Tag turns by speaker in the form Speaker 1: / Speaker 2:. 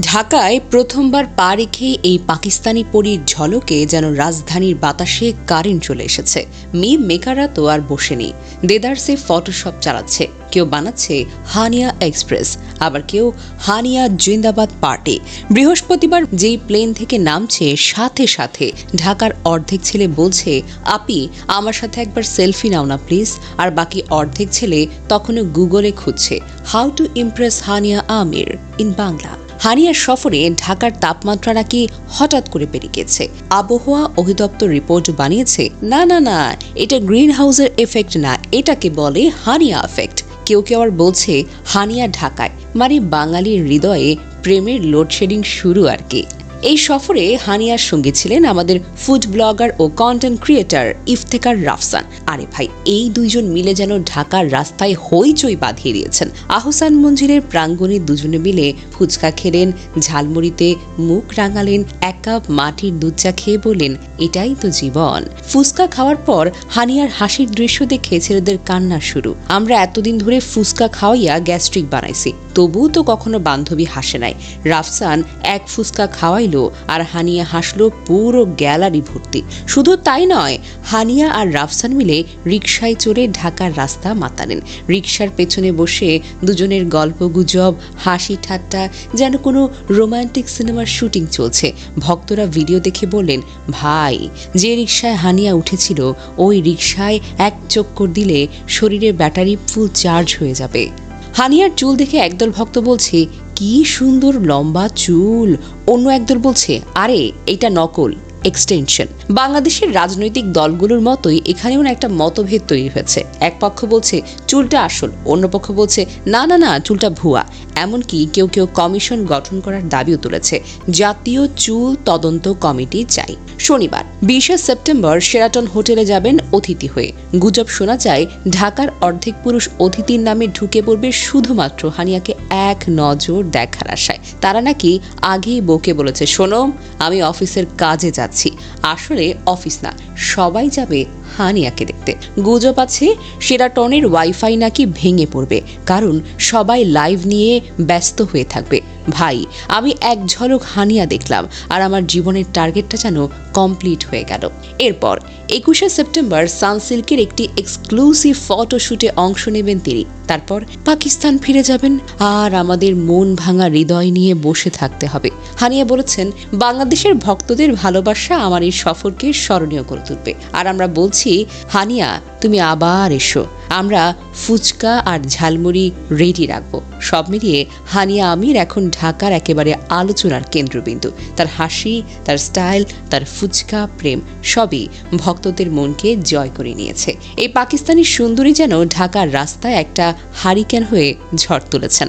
Speaker 1: ঢাকায় প্রথমবার পা রেখে এই পাকিস্তানি পরীর ঝলকে যেন রাজধানীর বাতাসে কারেন্ট চলে এসেছে। মিম মেকাররা তো আর বসেনি। দেদারসে ফটোশপ চালাচ্ছে। কেউ বানাচ্ছে হানিয়া এক্সপ্রেস। আবার কেউ হানিয়া জিন্দাবাদ পার্টি। বৃহস্পতিবার যেই প্লেন থেকে নামছে, সাথে সাথে ঢাকার অর্ধেক ছেলে বলছে, আপি, আমার সাথে একবার সেলফি নাও না, প্লিজ। আর বাকি অর্ধেক ছেলে তখনও গুগলে খুঁজছে, how to impress Hania Aamir in Bangla? হানিয়ার সফরে ঢাকার তাপমাত্রা নাকি হঠাৎ করে বেড়ে গেছে। আবহাওয়া অধিদপ্তর রিপোর্ট বানিয়েছে, না না না, এটা গ্রিন হাউসের এফেক্ট না, এটাকে বলে হানিয়া এফেক্ট কেউ কেউ আবার বলছে হানিয়া ঢাকায় মানে বাঙালির হৃদয়ে প্রেমের লোডশেডিং শুরু আর কি। এই সফরে হানিয়ার সঙ্গে ছিলেন আমাদের ফুড ব্লগার ও কন্টেন্ট ক্রিয়েটার ইফতেকার রাফসান। আরে ভাই, এই দুইজন মিলে যেন ঢাকার রাস্তায় হইচই বাঁধিয়ে দিয়েছেন। আহসান মঞ্জিলের প্রাঙ্গণে দুজনে মিলে ফুচকা খেলেন, ঝালমুড়িতে মুখ রাঙালেন, এক কাপ মাটির দুধ চা খেয়ে বললেন, এটাই তো জীবন। ফুচকা খাওয়ার পর হানিয়ার হাসির দৃশ্য দেখে ছেলেদের কান্না শুরু। আমরা এতদিন ধরে ফুচকা খাওয়াইয়া গ্যাস্ট্রিক বানাইছি, তবুও তো কখনো বান্ধবী হাসে নাই। রাফসান এক ফুচকা খাওয়াইলো আর হানিয়া হাসলো পুরো গ্যালারি ভর্তি। শুধু তাই নয়, হানিয়া আর রাফসান মিলে রিকশায় চড়ে ঢাকার রাস্তা মাতালেন। রিকশার পেছনে বসে দুজনের গল্প গুজব, হাসি ঠাট্টা, যেন কোনো রোমান্টিক সিনেমার শুটিং চলছে। ভক্তরা ভিডিও দেখে বললেন, ভাই, যে রিকশায় হানিয়া উঠেছিল, ওই রিকশায় এক চক্কর দিলে শরীরের ব্যাটারি ফুল চার্জ হয়ে যাবে। হানিয়ার চুল দেখে একদল ভক্ত বলছে কি সুন্দর লম্বা চুল। অন্য একদল বলছে, আরে, এটা নকল এক্সটেনশন বাংলাদেশের রাজনৈতিক দলগুলোর মতোই এখানেও একটা মতভেদ তৈরি হয়েছে। এক পক্ষ বলছে, চুলটা আসল। অন্য পক্ষ বলছে, না না না, চুলটা ভুয়া। এমনকি কেউ কেউ কমিশন গঠন করার দাবিও তুলেছে। জাতীয় চুল তদন্ত কমিটি চাই। শনিবার, বিশে সেপ্টেম্বর শেরাটন হোটেলে যাবেন অতিথি হয়ে। গুজব শোনা যায়, ঢাকার অর্ধেক পুরুষ অতিথির নামে ঢুকে পড়বে শুধুমাত্র হানিয়াকে এক নজর দেখার আশায়। তারা নাকি আগেই বকে বলেছে, শোনো, আমি অফিসের কাজে যাচ্ছি। আসলে অফিস না, সবাই যাবে হানিয়াকে দেখতে। গুজব আছে সেরাটনের ওয়াইফাই নাকি ভেঙে পড়বে। কারণ সবাই লাইভ নিয়ে ব্যস্ত হয়ে থাকবে। ভাই, আমি এক ঝলক হানিয়া দেখলাম আর আমার জীবনের টার্গেটটা যেন কমপ্লিট হয়ে গেল। এরপর, একুশে সেপ্টেম্বর সানসিল্কের একটি এক্সক্লুসিভ ফটোশুটে অংশ নেবেন তিনি। তারপর, পাকিস্তান ফিরে যাবেন আর আমাদের মন ভাঙা হৃদয় নিয়ে বসে থাকতে হবে। হানিয়া বলেছেন, বাংলাদেশের ভক্তদের ভালোবাসা আমার এই সফরকে স্মরণীয় করে তুলবে। আর আমরা বলছি, হানিয়া, তুমি আবার এসো। আমরা ফুচকা আর ঝালমুড়ি রেডি রাখব। সব মিলিয়ে হানিয়া আমির এখন ঢাকার একেবারে আলোচনার কেন্দ্রবিন্দু। তার হাসি, তার স্টাইল তার ফুচকা, প্রেম, সবই ভক্তদের মনকে জয় করে নিয়েছে। এই পাকিস্তানি সুন্দরী যেন ঢাকার রাস্তায় একটা হারিকেন হয়ে ঝড় তুলেছেন।